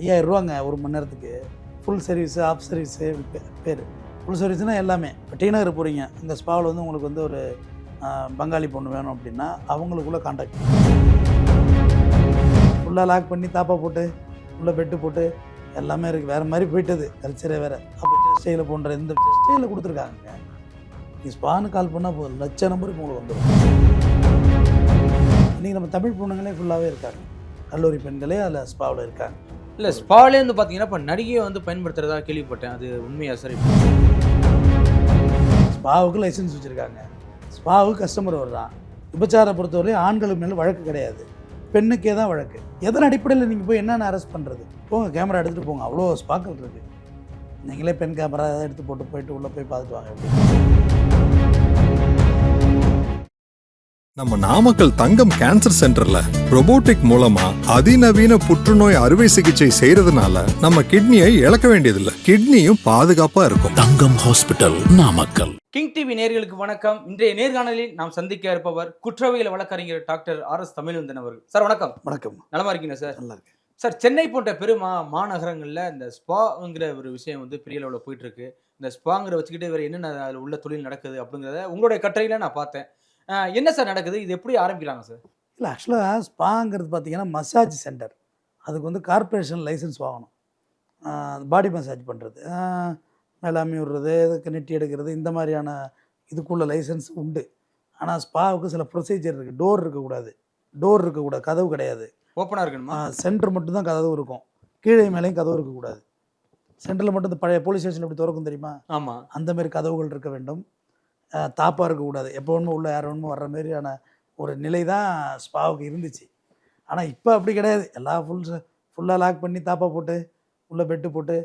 ஐயாயிரம் ரூபாங்க ஒரு மணி நேரத்துக்கு. ஃபுல் சர்வீஸு ஆஃப் சர்வீஸு பேர். ஃபுல் சர்வீஸ்னால் எல்லாமே. இப்போ டிநகர் போகிறீங்க இந்த ஸ்பாவில் வந்து உங்களுக்கு வந்து ஒரு பங்காளி பொண்ணு வேணும் அப்படின்னா அவங்களுக்குள்ள காண்டாக்ட் ஃபுல்லாக லாக் பண்ணி தாப்பா போட்டு உள்ள பெட்டு போட்டு எல்லாமே இருக்குது வேறு மாதிரி போயிட்டது. கல்ச்சரே வேறு. அப்போ ஜெஸ்டையில் போன்ற இந்த ஜெஸ்டையில் கொடுத்துருக்காங்க. நீ ஸ்பான்னு கால் பண்ணால் போதும் லட்ச நம்பருக்கு உங்களுக்கு வந்துடும் இன்றைக்கி நம்ம தமிழ் பொண்ணுங்களே ஃபுல்லாகவே இருக்காங்க. கல்லூரி பெண்களே அதில் ஸ்பாவில் இருக்காங்க. இல்லை ஸ்பாலே வந்து பார்த்தீங்கன்னா இப்போ நடிகையை வந்து பயன்படுத்துறதா கேள்விப்பட்டேன். அது உண்மையா சார்? ஸ்பாவுக்கு லைசன்ஸ் வச்சுருக்காங்க. ஸ்பாவுக்கு கஸ்டமர் வருதான் விபச்சாரம் பொறுத்தவரையும் ஆண்களுக்கு மேலே வழக்கு கிடையாது. பெண்ணுக்கே தான் வழக்கு. எதன் அடிப்படையில் நீங்கள் போய் என்னென்ன அரெஸ்ட் பண்ணுறது போங்க கேமரா எடுத்துகிட்டு போங்க. அவ்வளோ ஸ்பாக்கள் இருக்குது நீங்களே பெண் கேமரா எடுத்து போட்டு போயிட்டு உள்ளே போய் பார்த்துட்டு வாங்க. நம்ம நாமக்கல் தங்கம் கேன்சர் சென்டர்ல robotic மூலமா அதிநவீன புற்றுநோய் அறுவை சிகிச்சை செய்யறதுனால நம்ம கிட்னியை இழக்க வேண்டியதில்லை. கிட்னியும் பாதுகாப்பா இருக்கும். Thangam hospital Namakkal. King TV நேயர்களுக்கு வணக்கம். இன்றைய நேர்காணலில் நாம் சந்திக்க இருப்பவர் குற்றவியல் வழக்கறிஞர் டாக்டர் ஆர் எஸ் தமிழ்வந்தன் அவர்கள். சார் வணக்கம். வணக்கம். நலமா இருக்கீங்க சார்? நல்லா இருக்கு சார் சென்னை போன்ற பெருமா மாநகரங்களில் இந்த ஸ்பாங்கிற ஒரு விஷயம் வந்து பெரிய அளவில் போயிட்டு இருக்கு. இந்த ஸ்பாங்கிற வச்சுக்கிட்டு வேற என்னென்ன அதில் உள்ள தொழில் நடக்குது அப்படிங்கிறத உங்களுடைய கட்டுரையில நான் பார்த்தேன். என்ன சார் நடக்குது? இது எப்படி ஆரம்பிக்கலாங்க சார்? இல்லை ஆக்சுவலாக ஸ்பாங்கிறது பார்த்தீங்கன்னா மசாஜ் சென்டர் அதுக்கு வந்து கார்ப்பரேஷன் லைசன்ஸ் வாங்கணும். பாடி மசாஜ் பண்ணுறது மேலாமி விடுறது இதுக்கு நெட்டி எடுக்கிறது இந்த மாதிரியான இதுக்குள்ள லைசன்ஸ் உண்டு. ஆனால் ஸ்பாவுக்கு சில ப்ரொசீஜர் இருக்குது டோர் இருக்கக்கூடாது. டோர் இருக்கக்கூடாது. கதவு கிடையாது. ஓப்பனாக இருக்கணுமா? சென்டர் மட்டும்தான் கதவு இருக்கும். கீழே மேலேயும் கதவு இருக்கக்கூடாது. சென்டரில் மட்டும் இந்த பழைய போலீஸ் ஸ்டேஷன் எப்படி திறக்கும் தெரியுமா? ஆமா. அந்த மாதிரி கதவுகள் இருக்க வேண்டும். அஹ் தாப்பா இருக்கக்கூடாது. எப்போ வேணுமோ உள்ள யார் வேணுமோ வர்ற மாதிரியான ஒரு நிலை தான் ஸ்பாவுக்கு இருந்துச்சு. ஆனால் இப்போ அப்படி கிடையாது. எல்லாம் ஃபுல் ஃபுல்லாக லாக் பண்ணி தாப்பா போட்டு உள்ளே பெட்டு போட்டு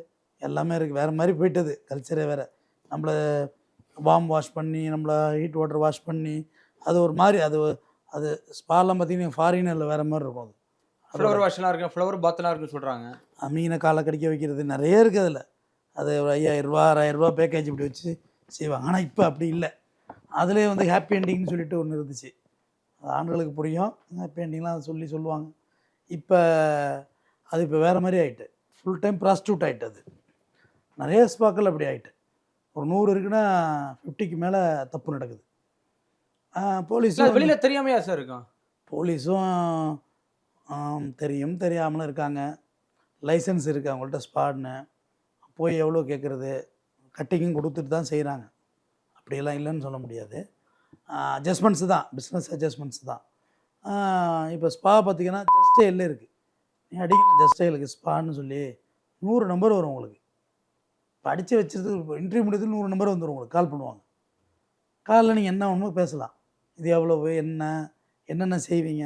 எல்லாமே இருக்குது வேறு மாதிரி போயிட்டது. கல்ச்சரே வேறு. நம்மளை வார்ம் வாஷ் பண்ணி நம்மளை ஹீட் வாட்டர் வாஷ் பண்ணி அது ஒரு மாதிரி. அது அது ஸ்பாலாம் பார்த்தீங்கன்னா ஃபாரினில் வேறு மாதிரி இருக்கும் அது. ஃப்ளவர் வாஷ்லாம் இருக்கு ஃப்ளவர் பாத்லாம் இருக்குன்னு சொல்றாங்க. மீனை காலை கடிக்க வைக்கிறது நிறைய இருக்குது அதில். அது ஒரு ஐயாயிரரூபா ஆறாயிரரூபா பேக்கேஜ் இப்படி வச்சு செய்வாங்க. ஆனால் இப்போ அப்படி இல்லை. அதுலேயே வந்து ஹாப்பி எண்டிங்னு சொல்லிட்டு ஒன்று இருந்துச்சு. அது ஆண்களுக்கு புரியும். ஹாப்பி எண்டிங்லாம் அதை சொல்லி சொல்லுவாங்க. இப்போ அது இப்போ வேறு மாதிரி ஆயிட்டு. ஃபுல் டைம் ப்ராஸ்டியூட் ஆயிட்டு அது. நிறைய ஸ்பாக்கள் அப்படி ஆயிட்டு. ஒரு நூறு இருக்குன்னா ஃபிஃப்டிக்கு மேலே தப்பு நடக்குது. போலீஸும் வெளியில தெரியாமையா சார் இருக்கும்? போலீஸும் தெரியும். தெரியாமலும் இருக்காங்க. லைசன்ஸ் இருக்குது அவங்கள்ட்ட ஸ்பாட்னு போய் எவ்வளோ கேட்குறது கட்டிங்கும் கொடுத்துட்டு தான் செய்கிறாங்க அப்படியெல்லாம் இல்லைன்னு சொல்ல முடியாது. அட்ஜஸ்ட்மெண்ட்ஸ் தான் பிஸ்னஸ் அட்ஜஸ்ட்மெண்ட்ஸ் தான். இப்போ ஸ்பா பார்த்தீங்கன்னா ஜஸ்டேலில் இருக்குது நீ அடிக்கணும் ஜஸ்டேலுக்கு ஸ்பான்னு சொல்லி நூறு நம்பர் வரும் உங்களுக்கு. படித்து அடித்து இன்டர்வியூ முடியறது நூறு நம்பர் வந்துடும் உங்களுக்கு கால் பண்ணுவாங்க. காலில் நீங்கள் என்ன வேணுமோ பேசலாம். இது எவ்வளவு என்ன என்னென்ன செய்வீங்க?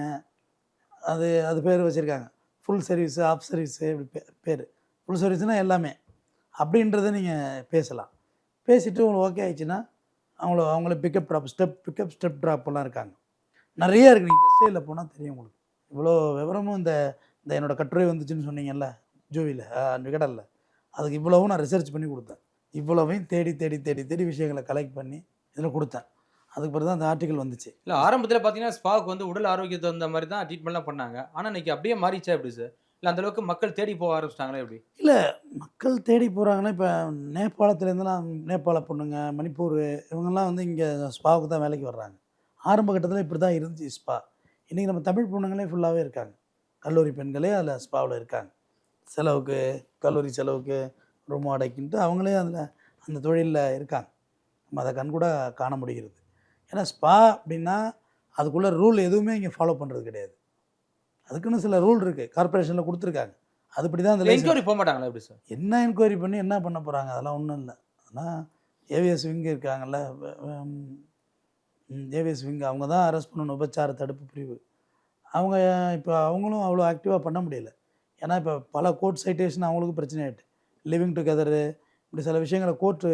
அது அது பேர் வச்சுருக்காங்க. ஃபுல் சர்வீஸு ஆஃப் சர்வீஸு இப்படி பே பேர். ஃபுல் சர்வீஸ்னால் எல்லாமே. அப்படின்றத நீங்கள் பேசலாம். பேசிவிட்டு உங்களுக்கு ஓகே ஆயிடுச்சுன்னா அவங்கள அவங்கள pickup drop step pickup step ட்ராப்லாம் இருக்காங்க. நிறைய இருக்குது நீங்கள் ஜஸ்டேயில் போனால் தெரியும் உங்களுக்கு. இவ்வளோ விவரமும் இந்த இந்த என்னோடய கட்டுரை வந்துச்சுன்னு சொன்னீங்கல்ல ஜூவியில் விகடலில் அதுக்கு இவ்வளவும் நான் ரிசர்ச் பண்ணி கொடுத்தேன். இவ்வளவையும் தேடி தேடி தேடி தேடி விஷயங்களை கலெக்ட் பண்ணி இதில் கொடுத்தேன். அதுக்கு பிறகு தான் அந்த ஆர்டிக்கல் வந்துச்சு. இல்லை ஆரம்பத்தில் பார்த்தீங்கன்னா ஸ்பாக்கு வந்து உடல் ஆரோக்கியத்தை வந்த மாதிரி தான் ட்ரீட்மெண்ட்லாம் பண்ணாங்க. ஆனால் இன்னைக்கு அப்படியே மாறிச்சா எப்படி சார் இல்லை அந்த அளவுக்கு மக்கள் தேடி போக ஆரம்பிச்சிட்டாங்களா எப்படி? இல்லை மக்கள் தேடி போகிறாங்கன்னா இப்போ நேபாளத்துலேருந்துலாம் நேபாள பொண்ணுங்க மணிப்பூர் இவங்கெல்லாம் வந்து இங்கே ஸ்பாவுக்கு தான் வேலைக்கு வர்றாங்க. ஆரம்ப கட்டத்தில் இப்படி தான் இருந்துச்சு ஸ்பா. இன்றைக்கி நம்ம தமிழ் பொண்ணுங்களே ஃபுல்லாகவே இருக்காங்க. கல்லூரி பெண்களே அதில் ஸ்பாவில் இருக்காங்க. செலவுக்கு கல்லூரி செலவுக்கு ரூம் அடைக்கின்ட்டு அவங்களே அதில் அந்த தொழிலில் இருக்காங்க. நம்ம அதை கண் கூட காண முடிகிறது. ஏன்னா ஸ்பா அப்படின்னா அதுக்குள்ளே ரூல் எதுவுமே இங்கே ஃபாலோ பண்ணுறது கிடையாது. அதுக்குன்னு சில ரூல் இருக்குது கார்ப்பரேஷனில் கொடுத்துருக்காங்க. அதுபடி தான் அந்த license- என்கொயரி போக மாட்டாங்களா எப்படி சார் என்ன என்கொயரி பண்ணி என்ன பண்ண போகிறாங்க அதெல்லாம் ஒன்றும் இல்லை. ஆனால் ஏவிஎஸ் விங் இருக்காங்கல்ல ஏவிஎஸ் விங் அவங்க தான் அரெஸ்ட் பண்ணணும். உபச்சார தடுப்பு பிரிவு. அவங்க இப்போ அவங்களும் அவ்வளோ ஆக்டிவாக பண்ண முடியல. ஏன்னா இப்போ பல கோர்ட் சைட்டேஷன் அவங்களுக்கும் பிரச்சனை ஆயிட்டு. லிவிங் டுகெதரு இப்படி சில விஷயங்களை கோர்ட்டு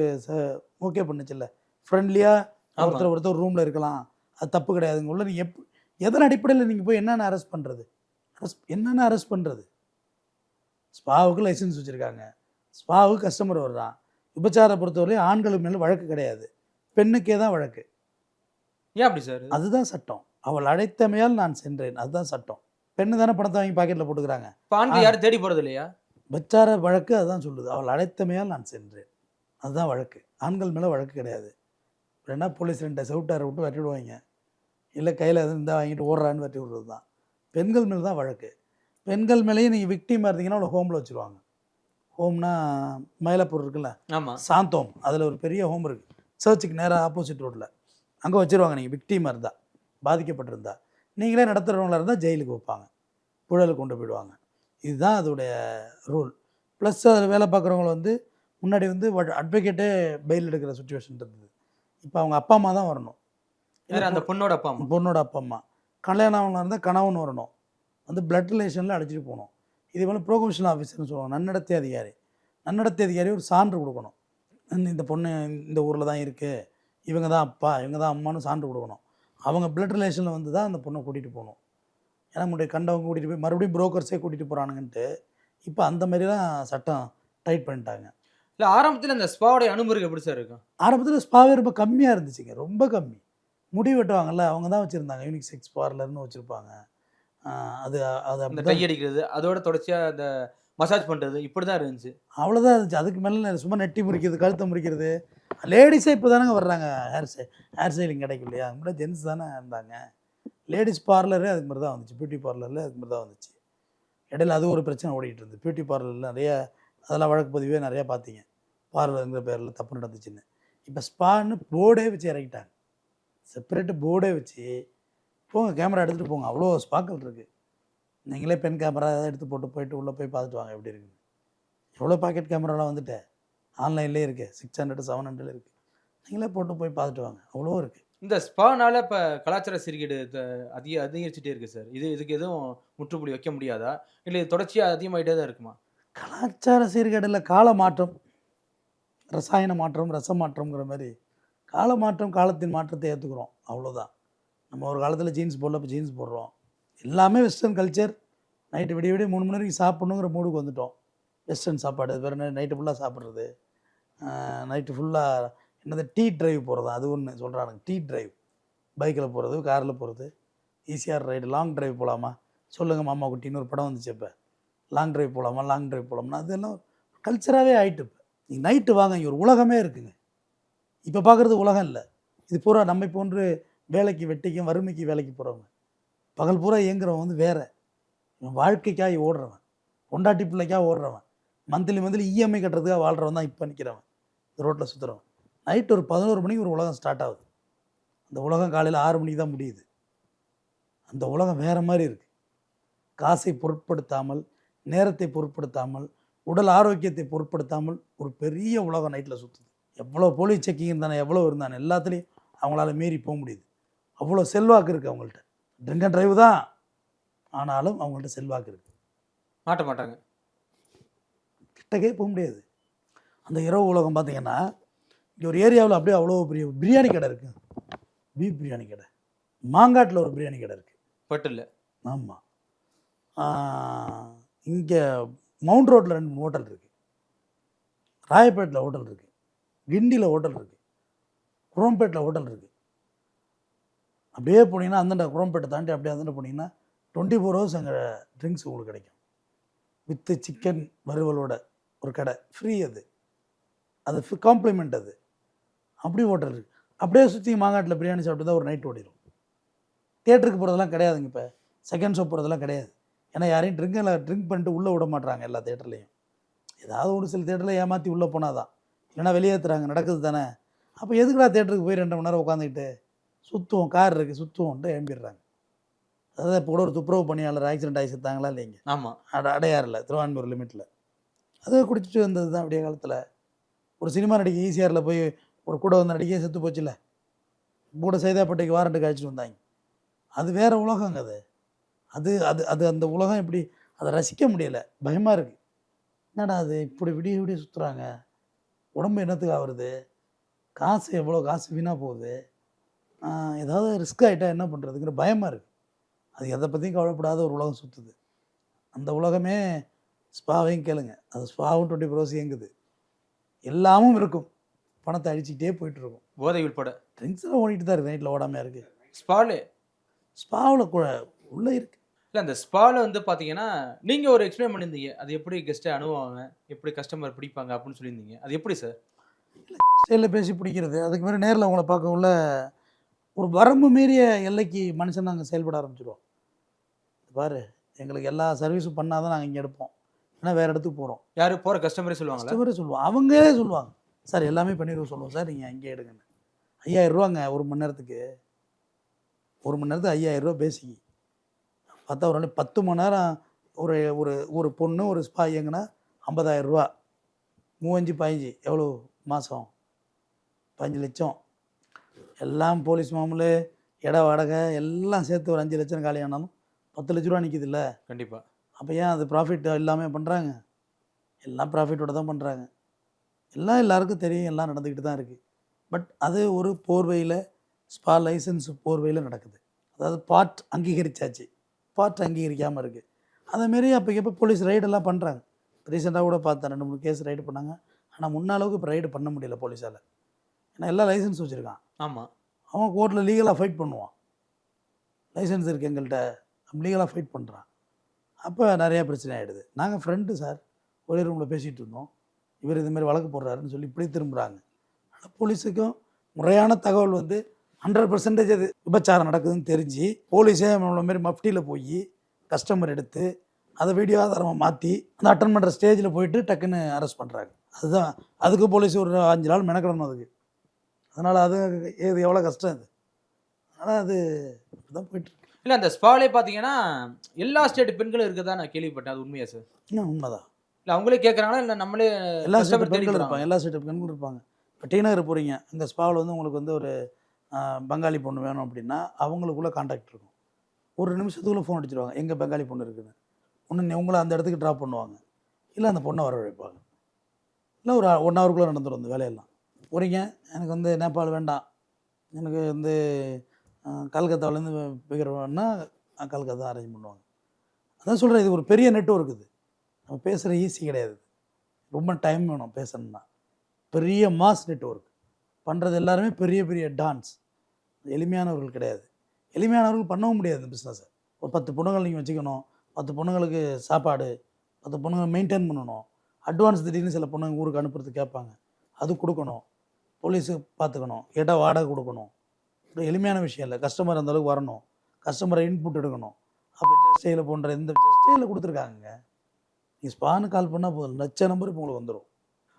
ஓகே பண்ணுச்சுல்ல. ஃப்ரெண்ட்லியாக. ஒருத்தர் ஒருத்தர் ரூமில் இருக்கலாம். அது தப்பு கிடையாதுங்க. உள்ள நீங்கள் எப் எதன் அடிப்படையில் நீங்கள் போய் என்னென்ன அரெஸ்ட் பண்ணுறது அரெஸ்ட் என்னென்ன அரெஸ்ட் பண்ணுறது ஸ்பாவுக்கு லைசன்ஸ் வச்சுருக்காங்க. ஸ்பாவுக்கு கஸ்டமர் வர்றான். விபச்சாரம் பொறுத்தவரையும் ஆண்களுக்கு மேலே வழக்கு கிடையாது. பெண்ணுக்கே தான் வழக்கு. ஏன் அப்படி சார்? அதுதான் சட்டம். அவள் அழைத்தமையால் நான் சென்றேன். அதுதான் சட்டம். பெண்ணு தானே பணத்தை வாங்கி பாக்கெட்டில் போட்டுக்கிறாங்க. ஆண்கள் யாரும் தேடி போறது இல்லையா? விபச்சார வழக்கு அதுதான் சொல்லுது. அவள் அழைத்தமையால் நான் சென்றேன். அதுதான் வழக்கு. ஆண்கள் மேலே வழக்கு கிடையாது. வேணா போலீஸ் ரெண்டை செவிட்டாரை விட்டு வெட்டி விடுவாங்க. இல்லை கையில் எதுவும் இருந்தால் வாங்கிட்டு ஓடுறான்னு வெட்டி விடுறது தான் பெண்கள் மேலே தான் வழக்கு. பெண்கள் மேலேயும் நீங்கள் விக்டிமாக இருந்தீங்கன்னா அவளை ஹோமில் வச்சுருவாங்க. ஹோம்னா மயிலாப்பூர் இருக்குல்ல? ஆமா. சாந்தோம். அதில் ஒரு பெரிய ஹோம் இருக்குது சர்ச்சுக்கு நேராக ஆப்போசிட் ரோட்டில் அங்கே வச்சுருவாங்க நீங்கள் விக்டிமாக இருந்தால் பாதிக்கப்பட்டிருந்தா. நீங்களே நடத்துகிறவங்களா இருந்தால் ஜெயிலுக்கு வைப்பாங்க. புழலுக்கு கொண்டு போயிடுவாங்க. இதுதான் அதோடைய ரூல் ப்ளஸ் அதில் வேலை பார்க்குறவங்க வந்து முன்னாடி வந்து அட்வொகேட்டே பெயில் எடுக்கிற சுச்சுவேஷன் இருந்தது. இப்போ அவங்க அப்பா அம்மா தான் வரணும். அந்த பொண்ணோட அப்பா அம்மா. பொண்ணோட அப்பா அம்மா. கல்யாணம் இருந்தால் கணவன் வரணும். வந்து பிளட் ரிலேஷனில் அழைச்சிட்டு போகணும். இது போல் ப்ரோகமிஷனல் ஆஃபீஸர்னு சொல்லுவாங்க. நன்னடத்தை அதிகாரி. நன்னடத்தை அதிகாரி ஒரு சான்று கொடுக்கணும். இந்த- பொண்ணு இந்த ஊரில் தான் இருக்குது இவங்க தான் அப்பா இவங்க தான் அம்மான்னு சான்று கொடுக்கணும். அவங்க பிளட் ரிலேஷனில் வந்து தான் அந்த பொண்ணை கூட்டிகிட்டு போகணும். ஏன்னா முன்னாடி கண்டவங்க கூட்டிகிட்டு போய் மறுபடியும் புரோக்கர்ஸே கூட்டிகிட்டு போகிறானுங்கன்ட்டு இப்போ அந்த மாதிரிலாம் சட்டம் டைட் பண்ணிட்டாங்க. இல்ல ஆரம்பத்துல இந்த ஸ்பாவோட அனுமதி எப்படி சார் இருக்கும்? ஆரம்பத்தில் ஸ்பாவே ரொம்ப கம்மியாக இருந்துச்சுங்க. ரொம்ப கம்மி. முடி வெட்டுவாங்கல்ல அவங்க தான் வச்சுருந்தாங்க. யூனிக் செக்ஸ் பார்லர்னு வச்சுருப்பாங்க. அது அது அப்படிதான். கை அடிக்கிறது அதோட தொடர்ச்சியா இந்த மசாஜ் பண்றது இப்படிதான் இருந்துச்சு. அவ்வளோதான் இருந்துச்சு. அதுக்கு மேலே சும்மா நெட்டி முறிக்கிறது கழுத்தை முறிக்கிறது. லேடிஸே இப்போ தானங்க வர்றாங்க. ஹேர் ஸ்டைல் ஹேர் ஸ்டைலிங் கிடைக்கும் இல்லையா? அது கூட ஜென்ஸ் தானே இருந்தாங்க. லேடிஸ் பார்லரே அதுக்கு மாதிரி தான் வந்துச்சு பியூட்டி பார்லரில் அதுக்கு மாதிரி தான் வந்துச்சு. இடையில அது ஒரு பிரச்சனை ஓடிட்டு இருந்தது. பியூட்டி பார்லரில் நிறைய அதெல்லாம் வழக்கு பதிவே நிறையா பார்த்தீங்க. பார்லருங்கிற பேரில் தப்பு நடந்துச்சுன்னு. இப்போ ஸ்பான்னு போர்டே வச்சு இறக்கிட்டாங்க. செப்பரேட்டு போர்டே வச்சு போங்க கேமரா எடுத்துகிட்டு போங்க. அவ்வளோ ஸ்பாக்கள் இருக்குது நீங்களே பென் கேமரா ஏதாவது எடுத்து போட்டு போயிட்டு உள்ளே போய் பார்த்துட்டு வாங்க எப்படி இருக்குன்னு எவ்வளோ பாக்கெட் கேமராலாம் வந்துட்டு? ஆன்லைன்லேயே இருக்குது சிக்ஸ் ஹண்ட்ரட் செவன் ஹண்ட்ரட் இருக்குது நீங்களே போட்டு போய் பார்த்துட்டு வாங்க. அவ்வளோ இருக்குது இந்த ஸ்பானால இப்ப கலாச்சார சீர்கேடு அதிக அதிகரிச்சுட்டே இருக்கு சார். இது இதுக்கு எதுவும் முற்றுப்புள்ளி வைக்க முடியாதா? இல்ல இது தொடர்ச்சியா அதிகமாயிட்டே தான் இருக்குமா? கலாச்சார சீர்கேடில் கால மாற்றம் ரசாயன மாற்றம் ரச மாற்றம்ங்கிற மாதிரி கால மாற்றம் காலத்தின் மாற்றத்தை ஏற்றுக்கிறோம் அவ்வளோதான் நம்ம ஒரு காலத்தில் ஜீன்ஸ் போடல இப்போ ஜீன்ஸ் போடுறோம். எல்லாமே வெஸ்டர்ன் கல்ச்சர் நைட்டு விடிய விடிய மூணு மணி வரைக்கும் சாப்பிட்ணுங்கிற மூடுக்கு வந்துட்டோம். வெஸ்டர்ன் சாப்பாடு. வேறு நைட்டு ஃபுல்லாக சாப்பிட்றது? நைட்டு ஃபுல்லாக என்னது டீ ட்ரைவ் போகிறது அது ஒன்று சொல்கிறானுங்க டீ ட்ரைவ் பைக்கில் போகிறது காரில் போகிறது ஈஸியாக ரைடு லாங் ட்ரைவ் போகலாமா சொல்லுங்கள் மாமா குட்டின்னு ஒரு படம் வந்துச்சு இப்போ. லாங் ட்ரைவ் போகலாமா லாங் ட்ரைவ் போகலாமா அதெல்லாம் கல்ச்சராகவே ஆகிட்டு இப்போ. நீங்கள் நைட்டு வாங்க இங்கே ஒரு உலகமே இருக்குங்க. இப்போ பார்க்குறது உலகம் இல்லை. இது பூரா நம்மை போன்று வேலைக்கு வெட்டிக்கும் வறுமைக்கு வேலைக்கு போகிறவங்க பகல் பூரா இயங்குறவன் வந்து வேற. இவன் வாழ்க்கைக்காக ஓடுறவன். பொண்டாட்டி பிள்ளைக்காக ஓடுறவன். மந்த்லி மந்த்லி இஎம்ஐ கட்டுறதுக்காக வாழ்கிறவன் தான் இப்போ நிற்கிறவன் ரோட்டில் சுற்றுறவன் நைட் ஒரு பதினோரு மணிக்கு ஒரு உலகம் ஸ்டார்ட் ஆகுது. அந்த உலகம் காலையில் ஆறு மணிக்கு தான் முடியுது. அந்த உலகம் வேறு மாதிரி இருக்குது காசை பொருட்படுத்தாமல் நேரத்தை பொருட்படுத்தாமல் உடல் ஆரோக்கியத்தை பொருட்படுத்தாமல் ஒரு பெரிய உலகம் நைட்டில் சுற்றுது எவ்வளோ போலீஸ் செக்கிங் இருந்தானே எவ்வளோ இருந்தானே எல்லாத்துலேயும் அவங்களால மீறி போக முடியுது. அவ்வளோ செல்வாக்கு இருக்குது அவங்கள்ட்ட. ட்ரிங்க் அண்ட் டிரைவ் தான் ஆனாலும் அவங்கள்ட்ட செல்வாக்கு இருக்குது மாட்ட மாட்டாங்க. கிட்டக்கே போக முடியாது. அந்த இரவு உலகம் பார்த்தீங்கன்னா இங்கே ஒரு ஏரியாவில் அப்படியே அவ்வளோ பெரிய பிரியாணி கடை இருக்குது பீஃப் பிரியாணி கடை. மாங்காட்டில் ஒரு பிரியாணி கடை இருக்குது பட்டு இல்ல ஆமாம் இங்கே மவுண்ட் ரோட்டில் ரெண்டு ஹோட்டல் இருக்குது ராயப்பேட்டில் ஹோட்டல் இருக்குது கிண்டியில் ஹோட்டல் இருக்குது குரோம்பேட்டில் ஹோட்டல் இருக்குது அப்படியே போனீங்கன்னா அந்தண்ட குரோம்பேட்டை தாண்டி அப்படியே அந்தண்ட போனீங்கன்னா டுவெண்ட்டி ஃபோர் ஹவர்ஸ் அங்கே ட்ரிங்க்ஸ் உங்களுக்கு கிடைக்கும். வித்து சிக்கன் வறுவலோட ஒரு கடை. ஃப்ரீ அது. அது காம்ப்ளிமெண்ட் அது. அப்படி ஹோட்டல் இருக்குது அப்படியே சுற்றி மாங்காட்டில் பிரியாணி சாப்பிட்டு தான் ஒரு நைட் ஓடிடும் தேட்டருக்கு போகிறதெல்லாம் கிடையாதுங்க இப்போ. செகண்ட் ஷோ போகிறதெல்லாம் கிடையாது. ஏன்னா யாரையும் ட்ரிங்கில் ட்ரிங்க் பண்ணிட்டு உள்ளே விட மாட்டுறாங்க எல்லா தேட்டர்லேயும் ஏதாவது ஒரு சில தேட்டரில் ஏமாற்றி உள்ளே போனால் தான் இல்லைன்னா வெளியேற்றுறாங்க நடக்குது தானே? அப்போ எதுக்குடா தேட்டருக்கு போய் ரெண்டு மணி நேரம் உட்காந்துக்கிட்டு சுற்றுவோம் கார் இருக்குது சுற்றுவோன்ட்டு எழும்பிடுறாங்க. அதாவது இப்போ கூட ஒரு துப்புரவு பணியாளர் ஆக்சிடென்ட் ஆகி செத்தாங்களா இல்லைங்க? ஆமா. அட அடையாறில் திருவான்மூர் லிமிட்டில் அது குடிச்சிட்டு வந்தது தான் விடிய காலத்தில். ஒரு சினிமா நடிகை ஈசிஆரில் போய் ஒரு கூட வந்த நடிகை செத்து போச்சுல. கூட சைதாப்பேட்டைக்கு வாரண்ட்டு கழிச்சிட்டு வந்தாங்க. அது வேற உலகங்க அது. அது அது அது அந்த உலகம் எப்படி அதை ரசிக்க முடியலை. பயமாக இருக்குது என்னடா அது இப்படி விடிய விடிய சுற்றுறாங்க உடம்பு என்னத்துக்கு ஆகுறது? காசு எவ்வளோ காசு வீணாக போகுது. ஏதாவது ரிஸ்க் ஆகிட்டா என்ன பண்ணுறதுங்கிற பயமாக இருக்குது அது எதை பற்றியும் கவலைப்படாத ஒரு உலகம் சுற்றுது அந்த உலகமே ஸ்பாவையும் கேளுங்க. அது ஸ்பாவும் டுவெண்ட்டி ப்ரோஸ் இயங்குது. எல்லாமும் இருக்கும். பணத்தை அடிச்சுக்கிட்டே போயிட்டு இருக்கும் போதை உட்பட ட்ரிங்க்ஸ்லாம் ஓடிட்டு தான் இருக்குது நைட்டில் ஓடாமல் இருக்குது ஸ்பாலே ஸ்பாவில் உள்ளே இருக்கு. இல்ல அந்த ஸ்பால வந்து பாத்தீங்கன்னா நீங்க ஒரு எக்ஸ்பிளைன் பண்ணியிருந்தீங்க. அது எப்படி கெஸ்ட்டை அணுகுவாங்க? எப்படி கஸ்டமர் பிடிப்பாங்க? அப்படின்னு சொல்லியிருந்தீங்க. அது எப்படி சார் ஸ்டைலில் பேசி பிடிக்கிறது. அதுக்கு மேலே நேரில் உங்களை பார்க்க உள்ள ஒரு வரம்பு மீறிய எல்லைக்கு மனுஷன் நாங்கள் செயல்பட ஆரம்பிச்சிடுவோம் பாரு எங்களுக்கு எல்லா சர்வீஸும் பண்ணால் தான் நாங்கள் இங்கே எடுப்போம். ஏன்னா வேறு இடத்துக்கு போகிறோம் யாரு? போற கஸ்டமரே சொல்லுவாங்களா? கஸ்டமரே சொல்லுவோம். அவங்களே சொல்லுவாங்க. சார் எல்லாமே பண்ணிடுவோம் சொல்லுவோம். சார் நீங்கள் அங்கே எடுங்கன்னு. ஐயாயிரம் ரூபாங்க ஒரு மணி நேரத்துக்கு. ஒரு மணி நேரத்துக்கு ஐயாயிரம் ரூபா பேசிக்கி பார்த்தா ஒரு பத்து மணி நேரம் ஒரு ஒரு ஒரு பொண்ணு ஒரு ஸ்பா இயங்குனா ஐம்பதாயிரம் ரூபா. மூவஞ்சு பதினஞ்சு எவ்வளோ மாதம் பதினஞ்சு லட்சம். எல்லாம் போலீஸ் மாமூலு இட வாடகை எல்லாம் சேர்த்து ஒரு அஞ்சு லட்சம் காலி ஆனாலும் பத்து லட்ச ரூபா நிற்கிதுல்ல கண்டிப்பா. அப்போ ஏன் அது ப்ராஃபிட் இல்லாமல் பண்ணுறாங்க எல்லாம் ப்ராஃபிட்டோட தான் பண்ணுறாங்க எல்லாம் எல்லாருக்கும் தெரியும் எல்லாம் நடந்துக்கிட்டு தான் இருக்குது பட் அது ஒரு போர்வையில் ஸ்பா லைசன்ஸ் போர்வையில் நடக்குது. அதாவது பார்ட் அங்கீகரிச்சாச்சு. பார்ட் அங்கீகரிக்காமல் இருக்குது அதேமாரி அப்போ எப்போ போலீஸ் ரைடெல்லாம் பண்ணுறாங்க ரீசெண்டாக கூட பார்த்தேன் ரெண்டு மூணு கேஸ் ரைடு பண்ணாங்க. ஆனால் முன்ன அளவுக்கு இப்போ ரைடு பண்ண முடியல போலீஸால் ஏன்னா எல்லாம் லைசன்ஸ் வச்சுருக்கான். ஆமா. அவன் கோர்ட்டில் லீகலாக ஃபைட் பண்ணுவான். லைசன்ஸ் இருக்குது எங்கள்கிட்ட லீகலாக ஃபைட் பண்ணுறான் அப்போ நிறையா பிரச்சனை ஆகிடுது நாங்கள் ஃப்ரெண்டு சார் ஒரே ரூமில் பேசிகிட்டு இருந்தோம். இவர் இதுமாரி வழக்கு போடுறாருன்னு சொல்லி இப்படி திரும்புகிறாங்க ஆனால் போலீஸுக்கும் முறையான தகவல் வந்து ஹண்ட்ரட் பர்சன்டேஜ் அது விபச்சாரம் நடக்குதுன்னு தெரிஞ்சு போலீஸே நம்மள மாதிரி மஃப்டியில் போய் கஸ்டமர் எடுத்து அதை வீடியோ ஆதாரமாக மாற்றி அந்த அட்டன் பண்ணுற ஸ்டேஜில் போயிட்டு டக்குன்னு அரெஸ்ட் பண்ணுறாங்க அதுதான் அதுக்கு போலீஸ் ஒரு அஞ்சு நாள் மெனக்கிடணும் அதுக்கு. அதனால் அது இது எவ்வளோ கஷ்டம் அது அதனால் அது தான் போயிட்டுருக்கு இல்ல அந்த ஸ்பாலே பாத்தீங்கன்னா எல்லா ஸ்டேட் பெண்களும் இருக்கதா நான் கேள்விப்பட்டேன். அது உண்மையா சார் இன்னும் உண்மைதான். இல்ல அவங்களே கேக்குறாங்களா? இல்ல நம்மளே எல்லா ஸ்டேட் பெண்களும்? இருப்பாங்க எல்லா ஸ்டேட் பெண்களும் இருப்பாங்க. இப்போ டி நகர் போகிறீங்க இந்த ஸ்பாவில் வந்து உங்களுக்கு வந்து ஒரு ஆ, பெங்காலி பொண்ணு வேணும் அப்படின்னா அவங்களுக்குள்ள காண்டாக்ட் இருக்கும். ஒரு நிமிஷத்துக்குள்ளே ஃபோன் அடிச்சிருவாங்க. எங்கே பெங்காலி பொண்ணு இருக்குன்னு ஒன்று உங்களை அந்த இடத்துக்கு ட்ராப் பண்ணுவாங்க. இல்லை அந்த பொண்ணை வரவழைப்பாங்க. இல்லை ஒரு ஒன் ஹவருக்குள்ளே நடந்துடும் அந்த வேலையெல்லாம். போகிறீங்க எனக்கு வந்து நேபாள் வேண்டாம். எனக்கு வந்து கல்கத்தாவிலேருந்து பிகிறவன்னா கல்கத்தா அரேஞ்ச் பண்ணுவாங்க. அதான் சொல்கிறேன் இது ஒரு பெரிய நெட்ஒர்க் இது. நம்ம பேசுகிற ஈஸி கிடையாது. ரொம்ப டைம் வேணும் பேசணும்னா. பெரிய மாஸ் நெட்ஒர்க் பண்ணுறது எல்லாருமே பெரிய பெரிய டான்ஸ் எளிமையானவர்கள் கிடையாது. எளிமையானவர்கள் பண்ணவும் முடியாது இந்த பிஸ்னஸை ஒரு பத்து பொண்ணுங்கள் நீங்கள் வச்சுக்கணும் பத்து பொண்ணுங்களுக்கு சாப்பாடு பத்து பொண்ணுங்களை மெயின்டைன் பண்ணணும். அட்வான்ஸ் திடீர்னு சில பொண்ணுங்க ஊருக்கு அனுப்புறதுக்கு கேட்பாங்க. அது கொடுக்கணும். போலீஸுக்கு பார்த்துக்கணும். இட வாடகை கொடுக்கணும். இது எளிமையான விஷயம் இல்லை. கஸ்டமர் அந்தளவுக்கு வரணும். கஸ்டமரை இன்புட் எடுக்கணும். அப்போ ஜஸ்டையில் போன்ற இந்த ஜஸ்டையில் கொடுத்துருக்காங்க நீ ஸ்பான்னு கால் பண்ணால் போதும். லட்ச நம்பர் இப்போ உங்களுக்கு வந்துடும்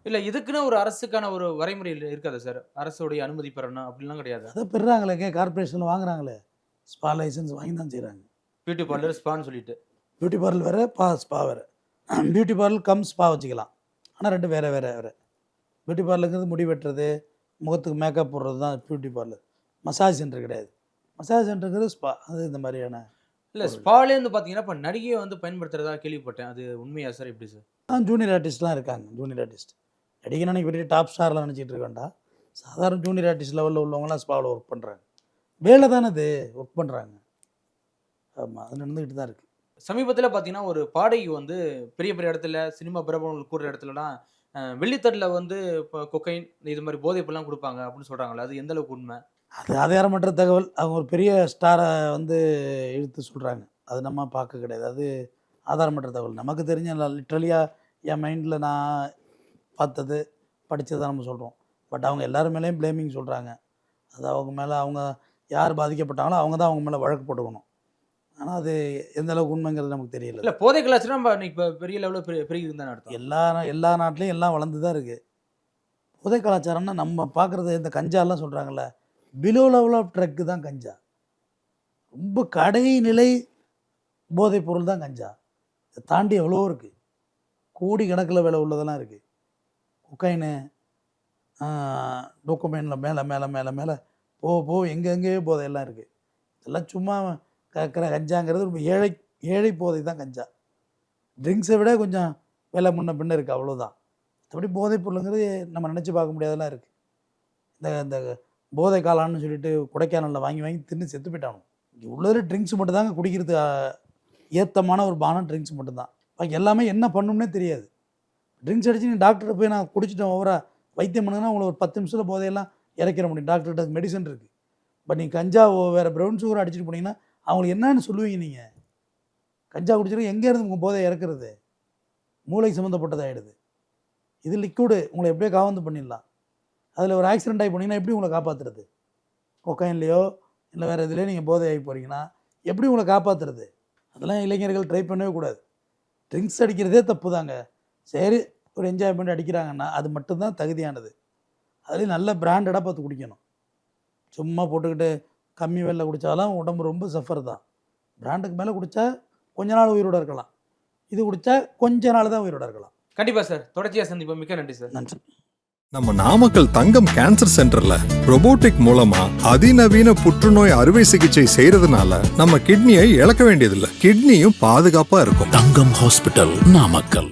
இல்ல இதுக்குன்னு ஒரு அரசுக்கான ஒரு வரைமுறை இருக்காதா சார்? அரசுடைய அனுமதி பெறணும் அப்படிலாம் கிடையாது. அதை பெறுறாங்களே கார்பரேஷனில் வாங்குறாங்களே? ஸ்பா லைசன்ஸ் வாங்கி தான் செய்கிறாங்க பியூட்டி பார்லர் ஸ்பான்னு சொல்லிட்டு. பியூட்டி பார்லர் வேறு பா ஸ்பா வேறு. பியூட்டி பார்லர் கம் ஸ்பா வச்சுக்கலாம். ஆனால் ரெண்டு வேறு வேறு வேறு. பியூட்டி பார்லருங்கிறது முடி வெட்டுறது முகத்துக்கு மேக்கப் போடுறது தான் பியூட்டி பார்லர். மசாஜ் சென்டர் கிடையாது. மசாஜ் சென்டருங்கிறது ஸ்பா அது இந்த மாதிரியான இல்ல ஸ்பாலே வந்து பாத்தீங்கன்னா இப்ப நடிகையை வந்து பயன்படுத்துறதா கேள்விப்பட்டேன். அது உண்மையா சார் எப்படி சார்? ஆ ஜூனியர் ஆர்டிஸ்ட்லாம் இருக்காங்க ஜூனியர் ஆர்டிஸ்ட். நடிகை நினைக்க பெரிய டாப் ஸ்டார்லாம் நினச்சிட்டு இருக்க வேண்டாம் சாதாரண ஜூனியர் ஆர்டிஸ்ட் லெவலில் உள்ளவங்களாம் ஸ்பாவில் ஒர்க் பண்ணுறாங்க வேலை தானே அது ஒர்க் பண்ணுறாங்க ஆமாம் அது நடந்துக்கிட்டு தான் இருக்குது சமீபத்தில் பார்த்தீங்கன்னா ஒரு பாடகி வந்து பெரிய பெரிய இடத்துல சினிமா பிரபலங்கள் கூடுற இடத்துலலாம் வெள்ளித்தட்டில் வந்து இப்போ கொக்கைன் இது மாதிரி போதைப்பெல்லாம் கொடுப்பாங்க அப்படின்னு சொல்கிறாங்களே அது எந்த அளவுக்கு உண்மை? அது ஆதாரமற்ற தகவல். அவங்க ஒரு பெரிய ஸ்டாரை வந்து இழுத்து சொல்கிறாங்க அது நம்ம பார்க்க கிடையாது. அது ஆதாரமற்ற தகவல். நமக்கு தெரிஞ்ச லிட்ரலியாக என் மைண்டில் நான் பார்த்தது படித்ததை நம்ம சொல்கிறோம் பட் அவங்க எல்லாரும் மேலேயும் ப்ளேமிங் சொல்கிறாங்க அது அவங்க மேலே அவங்க யார் பாதிக்கப்பட்டாங்களோ அவங்க தான் அவங்க மேலே வழக்கு போட்டுக்கணும். ஆனால் அது எந்த அளவுக்கு உண்மைங்கிறது நமக்கு தெரியல. இல்லை போதை கலாச்சாரம் நம்ம இப்போ பெரிய லெவலில் பெரிய பெரிய அர்த்தம். எல்லா எல்லா நாட்டிலையும் எல்லாம் வளர்ந்து தான் இருக்குது புதை கலாச்சாரம்னா நம்ம பார்க்குறது இந்த கஞ்சாலாம் சொல்கிறாங்கல்ல பிலோ லெவல் ஆஃப் ட்ரக்கு தான் கஞ்சா. ரொம்ப கடைநிலை போதைப் பொருள் தான் கஞ்சா. இதை தாண்டி எவ்வளோ இருக்குது கோடி கணக்கில் விலை உள்ளதெல்லாம் இருக்குது கொக்கைனு டோக்குமெண்டில் மேலே மேலே மேலே மேலே போ போ எங்கெங்கேயோ போதையெல்லாம் இருக்குது இதெல்லாம் சும்மா கக்கிற கஞ்சாங்கிறது ரொம்ப ஏழை ஏழை போதை தான் கஞ்சா. ட்ரிங்க்ஸை விட கொஞ்சம் விலை முன்ன பின்ன இருக்குது அவ்வளோதான் மற்றபடி போதைப் பொருளுங்கிறது நம்ம நினச்சி பார்க்க முடியாதெல்லாம் இருக்குது இந்த இந்த போதை காலான்னு சொல்லிட்டு கொடைக்கானலில் வாங்கி வாங்கி தின்னு செத்து போயிட்டானோ இங்கே உள்ளது ட்ரிங்க்ஸ் மட்டும் தாங்க குடிக்கிறது ஏத்தமான ஒரு பானம் ட்ரிங்க்ஸ் மட்டும்தான். பாக்கி எல்லாமே என்ன பண்ணும்னே தெரியாது. ட்ரிங்க்ஸ் அடிச்சு நீ டாக்டர்கிட்ட போய் நான் குடிச்சிட்டேன் ஓவராக வைத்தியம் பண்ணுங்கன்னா உங்களை ஒரு பத்து நிமிஷத்தில் போதையெல்லாம் இறக்கிற முடியும். டாக்டர்கிட்ட மெடிசன் இருக்குது பட் நீங்கள் கஞ்சா வேறு ப்ரௌன் சுகர் அடிச்சுட்டு போனீங்கன்னா அவங்களுக்கு என்னன்னு சொல்லுவீங்க நீங்கள் கஞ்சா குடிச்சிருக்கு எங்கேருந்து உங்கள் போதை இறக்குறது? மூளை சம்மந்தப்பட்டதாகிடுது இது லிக்விடு உங்களை எப்படியோ காவந்து பண்ணிடலாம். அதில் ஒரு ஆக்சிடென்ட் ஆகி போனீங்கன்னா எப்படி உங்களை காப்பாற்றுறது கொக்கைன்லையோ இல்லை வேறு இதுலேயோ நீங்கள் போதை ஆகி போகிறீங்கன்னா எப்படி உங்களை காப்பாற்றுறது அதெல்லாம் இளைஞர்கள் ட்ரை பண்ணவே கூடாது. ட்ரிங்க்ஸ் அடிக்கிறதே தப்பு தாங்க சரி ஒரு என்ஜாய்மெண்ட் அடிக்கிறாங்கன்னா அது மட்டும்தான் தகுதியானது. அதுலேயும் நல்ல பிராண்டடாக பார்த்து குடிக்கணும். சும்மா போட்டுக்கிட்டு கம்மி விலையில் குடித்தாலும் உடம்பு ரொம்ப சஃபர் தான். பிராண்டுக்கு மேலே குடித்தா கொஞ்ச நாள் உயிரோட இருக்கலாம். இது குடித்தா கொஞ்ச நாள் தான் உயிரோட இருக்கலாம். கண்டிப்பா சார் தொடர்ச்சியா சந்திப்போம். மிக்க நன்றி சார் நன்றி. நம்ம நாமக்கல் தங்கம் கேன்சர் சென்டர்ல robotic மூலமா அதிநவீன புற்றுநோய் அறுவை சிகிச்சை செய்யறதுனால நம்ம கிட்னியை இழக்க வேண்டியதில்லை. கிட்னியும் பாதுகாப்பா இருக்கும். தங்கம் ஹாஸ்பிட்டல் நாமக்கல்.